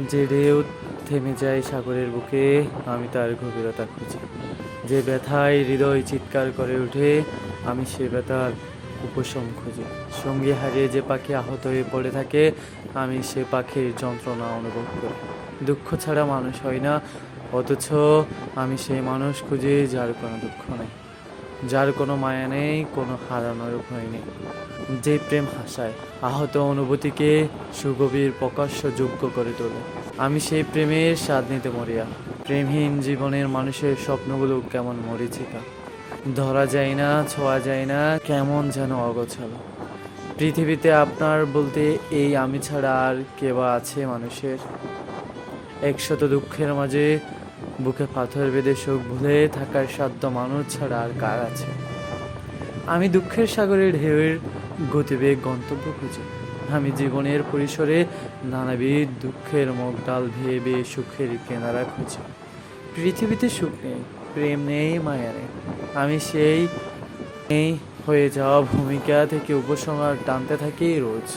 যে ঢেউ থেমে যায় সাগরের বুকে, আমি তার গভীরতা খুঁজি। যে ব্যথায় হৃদয় চিৎকার করে ওঠে, আমি সে ব্যথার উপশম খুঁজি। সঙ্গী হারিয়ে যে পাখি আহত হয়ে পড়ে থাকে, আমি সে পাখির যন্ত্রণা অনুভব করি। দুঃখ ছাড়া মানুষ হয় না, অথচ আমি সেই মানুষ খুঁজি যার কোনো দুঃখ নেই। যার কোনো মায়া নেই, কোনো হারানোর ভয় নেই। যে প্রেম হাসায়, আহত অনুভূতিকে সুগভীর প্রকাশ্য যোগ্য করে তোলে। আমি সেই প্রেমের স্বাদ নিতে মরিয়া, প্রেমহীন জীবনের মানুষের স্বপ্নগুলো কেমন মরিচিকা। ধরা যায় না, ছোঁয়া যায় না, কেমন যেন অগোছালো। পৃথিবীতে আপনার বলতে এই আমি ছাড়া আর কে বা আছে মানুষের। একশত দুঃখের মাঝে বুকে পাথর বেঁধে শোক ভুলে থাকার সাধ্য মানুষ ছাড়া আর কার আছে? আমি দুঃখের সাগরের ঢেউয়ের গতিবেগ গন্তব্য খুঁজে। আমি জীবনের পরিসরে নানাবিধ দুঃখের মুখ ডাল ভেয়ে বেয়ে সুখের কেনারা খুঁজি। পৃথিবীতে সুখ নেই, প্রেম নেই, মায়া নেই। আমি সেই হয়ে যাওয়া ভূমিকা থেকে উপসংহার টানতে থাকি রোজ।